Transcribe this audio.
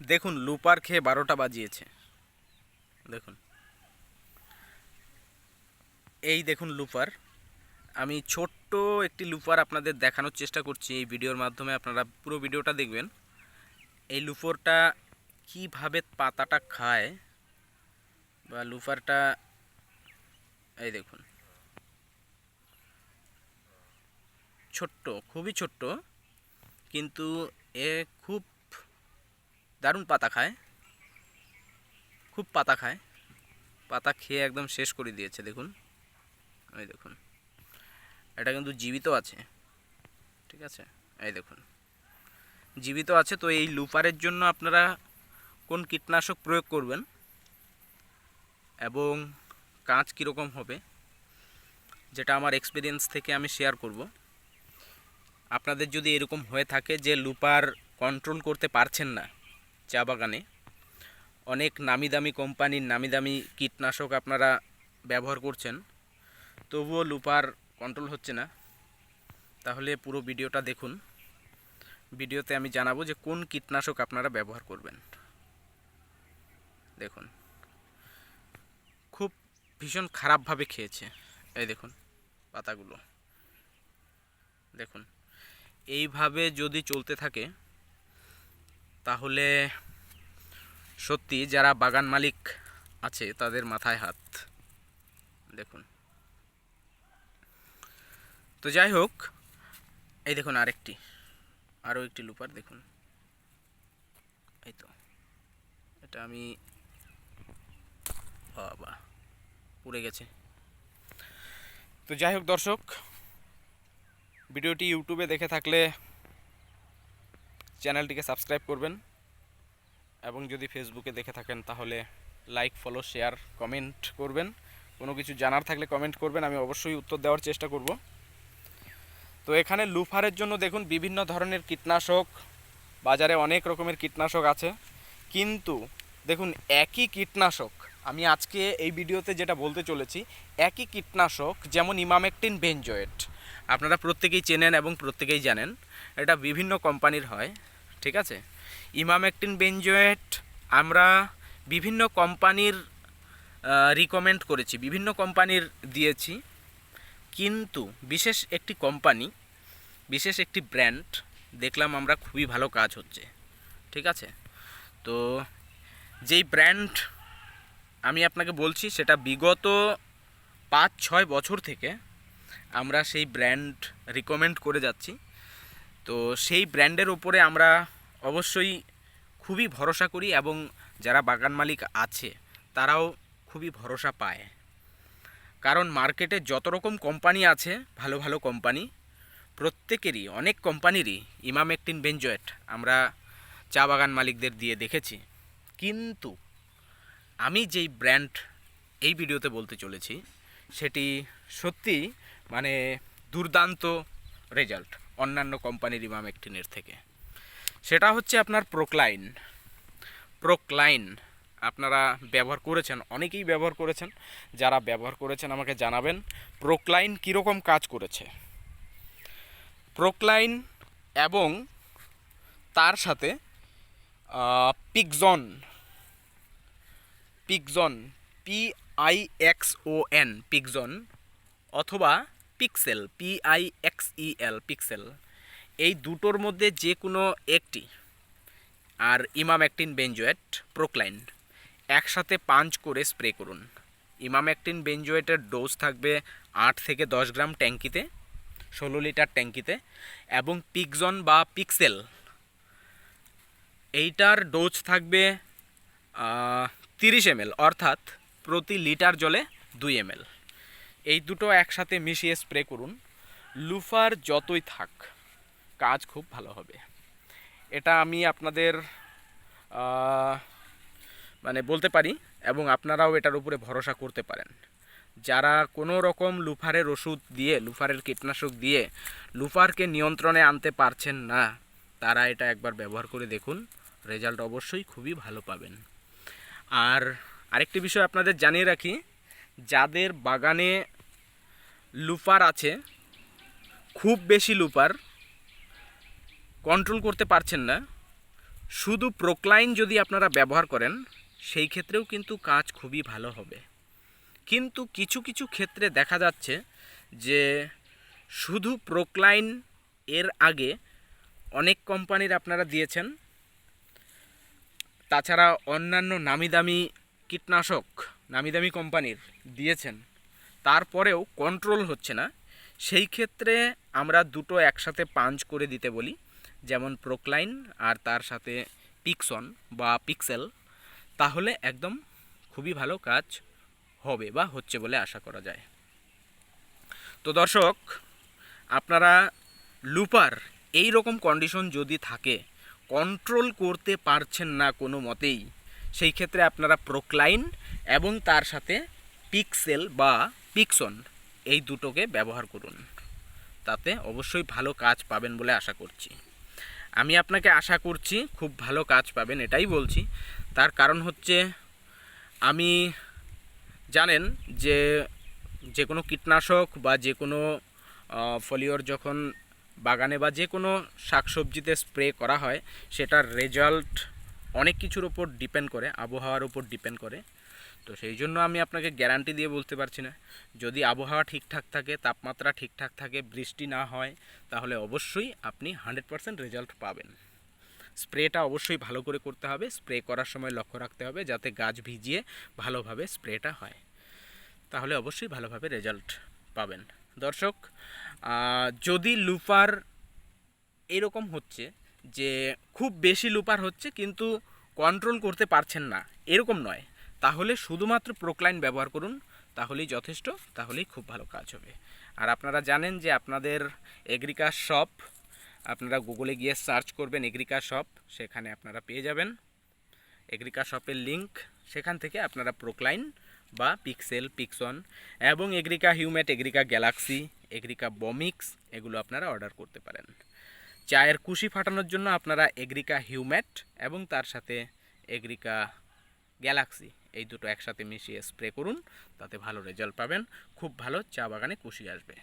দেখুন, লুপার খেয়ে বারোটা বাজিয়েছে। দেখুন। এই দেখুন লুপার। আমি ছোট্ট একটি লুপার আপনাদের দেখানোর চেষ্টা করছি এই ভিডিওর মাধ্যমে, আপনারা পুরো ভিডিওটা দেখবেন। এই লুফোরটা কীভাবে পাতাটা খায় বা লুফারটা এই দেখুন। ছোট্ট, খুবই ছোট্ট, কিন্তু এ খুব দারুণ পাতা খায়। খুব পাতা খায়। পাতা খেয়ে একদম শেষ করে দিয়েছে, দেখুন। এই দেখুন। এটা কিন্তু জীবিত আছে। ঠিক আছে? এই দেখুন। জীবিত আছে, তো এই লুপারের জন্য আপনারা কোন কীটনাশক প্রয়োগ করবেন? এবং কাঁচ কীরকম হবে? যেটা আমার এক্সপিরিয়েন্স থেকে আমি শেয়ার করব। আপনাদের যদি এরকম হয়ে থাকে যে লুপার কন্ট্রোল করতে পারছেন না চা বাগানে। অনেক নামি দামি কোম্পানির নামি দামি কীটনাশক আপনারা ব্যবহার করছেন। তবুও লুপার কন্ট্রোল হচ্ছে না। তাহলে পুরো ভিডিওটা দেখুন। ভিডিওতে আমি জানাব যে কোন কীটনাশক আপনারা ব্যবহার করবেন। দেখুন। খুব ভীষণ খারাপভাবে খেয়েছে। এই দেখুন, পাতাগুলো। দেখুন। এইভাবে যদি চলতে থাকে তাহলে সত্যি যারা বাগান মালিক আছে, তাদের মাথায় হাত। দেখুন। তো যাই হোক, এই দেখুন আরেকটি। আরও একটি লুপার দেখুন। এই তো। এটা আমি বাবা, পুড়ে গেছে। তো যাই হোক দর্শক, ভিডিওটি ইউটিউবে দেখে থাকলে চ্যানেলটিকে সাবস্ক্রাইব করবেন। এবং যদি ফেসবুকে দেখে থাকেন, তাহলে লাইক, ফলো, শেয়ার, কমেন্ট করবেন। কোনো কিছু জানার থাকলে কমেন্ট করবেন, আমি অবশ্যই উত্তর দেওয়ার চেষ্টা করব। তো এখানে লুফারের জন্য দেখুন বিভিন্ন ধরনের কীটনাশক, বাজারে অনেক রকমের কীটনাশক আছে। কিন্তু দেখুন, একই কীটনাশক, আমি আজকে এই ভিডিওতে যেটা বলতে চলেছি, একই কীটনাশক যেমন ইমামেকটিন বেনজয়েট আপনারা প্রত্যেকেই চেনেন এবং প্রত্যেকেই জানেন। এটা বিভিন্ন কোম্পানির হয়, ঠিক আছে? ইমামেকটিন বেনজয়েট আমরা বিভিন্ন কোম্পানির রিকমেন্ড করেছি, বিভিন্ন কোম্পানির দিয়েছি। কিন্তু বিশেষ একটি কোম্পানি, বিশেষ একটি ব্র্যান্ড, দেখলাম আমরা খুবই ভালো কাজ হচ্ছে, ঠিক আছে? তো যেই ব্র্যান্ড আমি আপনাকে বলছি, সেটা বিগত পাঁচ ছয় বছর থেকে আমরা সেই ব্র্যান্ড রিকমেন্ড করে যাচ্ছি। তো সেই ব্র্যান্ডের ওপরে আমরা অবশ্যই খুবই ভরসা করি এবং যারা বাগান মালিক আছে, তারাও খুবই ভরসা পায়। কারণ মার্কেটে যত রকম কোম্পানি আছে, ভালো ভালো কোম্পানি, প্রত্যেকেরই, অনেক কোম্পানিরই ইমাম একটিন বেঞ্জয়েট আমরা চা বাগান মালিকদের দিয়ে দেখেছি। কিন্তু আমি যেই ব্র্যান্ড এই ভিডিওতে বলতে চলেছি, সেটি সত্যি মানে দুর্দান্ত রেজাল্ট। অন্যান্য কোম্পানির ইমাম একটিনের থেকে। সেটা হচ্ছে আপনার প্রোক্লাইন প্রোক্লাইন আপনারা ব্যবহার করেছেন, অনেকেই ব্যবহার করেছেন। যারা ব্যবহার করেছেন, আমাকে জানাবেন প্রোক্লাইন কীরকম কাজ করেছে। প্রোক্লাইন এবং তার সাথে Pixon Pixon P I X O N Pixon অথবা pixel P I X E L pixel. এই দুটোর মধ্যে যে কোনো একটি, আর ইমাম অ্যাক্টিন বেঞ্জোয়েট প্রোক্লাইন। একসাথে পাঞ্চ করে স্প্রে করুন। ইমাম অ্যাক্টিন বেঞ্জোয়েটের ডোজ থাকবে আট থেকে দশ গ্রাম ট্যাঙ্কিতে, ষোলো লিটার ট্যাঙ্কিতে, এবং পিকজন বা পিক্সেল, এইটার ডোজ থাকবে তিরিশ এমএল, অর্থাৎ প্রতি লিটার জলে দুই এমএল। এই দুটো একসাথে মিশিয়ে স্প্রে করুন। লুফার যতই থাক, কাজ খুব ভালো হবে। এটা আমি আপনাদের মানে বলতে পারি এবং আপনারাও এটার উপরে ভরসা করতে পারেন। যারা কোনো রকম লুফারের ওষুধ দিয়ে, লুফারের কীটনাশক দিয়ে লুফারকে নিয়ন্ত্রণে আনতে পারছেন না, তারা এটা একবার ব্যবহার করে দেখুন। রেজাল্ট অবশ্যই খুবই ভালো পাবেন। আর আরেকটি বিষয় আপনাদের জানিয়ে রাখি, যাদের বাগানে লুফার আছে। খুব বেশি লুপার। কন্ট্রোল করতে পারছেন না। শুধু প্রোক্লাইন যদি আপনারা ব্যবহার করেন, সেই ক্ষেত্রেও কিন্তু কাজ খুবই ভালো হবে। কিন্তু কিছু কিছু ক্ষেত্রে দেখা যাচ্ছে যে শুধু প্রোক্লাইন এর আগে অনেক কোম্পানির আপনারা দিয়েছেন। তাছাড়া অন্যান্য নামি দামি কীটনাশক নামি দামি কোম্পানির দিয়েছেন। তারপরেও কন্ট্রোল হচ্ছে না। সেই ক্ষেত্রে আমরা দুটো একসাথে পাঞ্চ করে দিতে বলি, যেমন প্রোক্লাইন আর তার সাথে পিক্সন বা পিক্সেল তাহলে একদম খুবই ভালো কাজ হবে বা হচ্ছে বলে আশা করা যায়। তো দর্শক, আপনারা লুপার এই রকম কন্ডিশন যদি থাকে কন্ট্রোল করতে পারছেন না কোনো মতেই, সেই ক্ষেত্রে আপনারা প্রোক্লাইন এবং তার সাথে পিক্সেল বা পিক্সন এই দুটোকে ব্যবহার করুন। তাতে অবশ্যই ভালো কাজ পাবেন বলে আশা করছি। আমি আপনাকে আশা করছি খুব ভালো কাজ পাবেন, এটাই বলছি। তার কারণ হচ্ছে আমি জানেন যে যে কোনো কীটনাশক বা যে কোনো ফলিওর যখন বাগানে বা যে কোনো শাকসবজিতে স্প্রে করা হয়, সেটার রেজাল্ট অনেক কিছুর ওপর ডিপেন্ড করে, আবহাওয়ার উপর ডিপেন্ড করে। তো সেই জন্য আমি আপনাকে গ্যারান্টি দিয়ে বলতে পারছি না। যদি আবহাওয়া ঠিকঠাক থাকে, তাপমাত্রা ঠিকঠাক থাকে, বৃষ্টি না হয়, তাহলে অবশ্যই আপনি হান্ড্রেড পারসেন্ট রেজাল্ট পাবেন। স্প্রেটা অবশ্যই ভালো করে করতে হবে, স্প্রে করার সময় লক্ষ্য রাখতে হবে যাতে গাছ ভিজিয়ে ভালোভাবে স্প্রেটা হয়। তাহলে অবশ্যই ভালোভাবে রেজাল্ট পাবেন। দর্শক যদি লুপার এরকম হচ্ছে যে খুব বেশি লুপার হচ্ছে কিন্তু কন্ট্রোল করতে পারছেন না। এরকম নয়। তাহলে শুধুমাত্র প্রোক্লাইন ব্যবহার করুন, তাহলেই যথেষ্ট, তাহলেই খুব ভালো কাজ হবে। আর আপনারা জানেন যে আপনাদের এগ্রিকার শপ আপনারা গুগলে গিয়ে সার্চ করবেন এগ্রিকা শপ সেখানে আপনারা পেয়ে যাবেন। এগ্রিকা শপের লিঙ্ক সেখান থেকে আপনারা প্রোক্লাইন বা পিক্সেল পিক্সন এবং এগ্রিকা হিউম্যাট এগ্রিকা গ্যালাক্সি এগ্রিকা বমিক্স এগুলো আপনারা অর্ডার করতে পারেন। চায়ের কুশি ফাটানোর জন্য আপনারা এগ্রিকা হিউম্যাট এবং তার সাথে এগ্রিকা গ্যালাক্সি এই দুটো একসাথে মিশিয়ে স্প্রে করুন, তাতে ভালো রেজাল্ট পাবেন। খুব ভালো চা বাগানে কুশি আসবে।